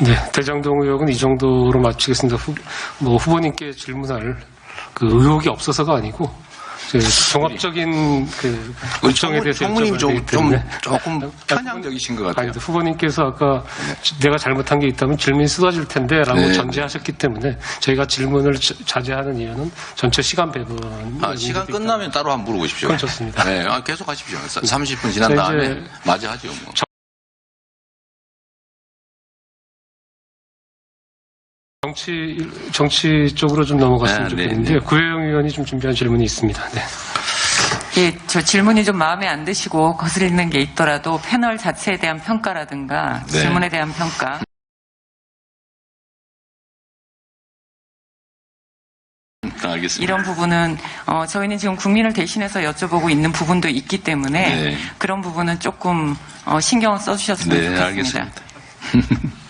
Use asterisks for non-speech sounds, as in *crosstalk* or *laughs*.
네, 대장동 의혹은 이 정도로 마치겠습니다. 후, 뭐 후보님께 질문할 그 의혹이 없어서가 아니고 그 종합적인 그 청문- 대해서 여쭤봐야 좀, 좀 조금 편향적이신 것 같아요. 아니, 후보님께서 아까 내가 잘못한 게 있다면 질문이 쏟아질 텐데라고 네. 전제하셨기 때문에 저희가 질문을 자- 자제하는 이유는 전체 시간 배분. 아, 시간 끝나면 따로 한번 물어보십시오. 그건 좋습니다. 네, 아, 계속 하십시오. 30분 지난 자, 다음에 맞이하죠. 뭐. 정치 정치 쪽으로 좀 넘어갔으면 네, 네, 좋겠는데 네. 구혜영 의원이 좀 준비한 질문이 있습니다. 네. 예, 저 질문이 좀 마음에 안 드시고 거슬리는 게 있더라도 패널 자체에 대한 평가라든가 네. 질문에 대한 평가 알겠습니다. 이런 부분은 어, 저희는 지금 국민을 대신해서 여쭤보고 있는 부분도 있기 때문에 네. 그런 부분은 조금 어, 신경을 써주셨으면 네, 좋겠습니다. 알겠습니다. *laughs*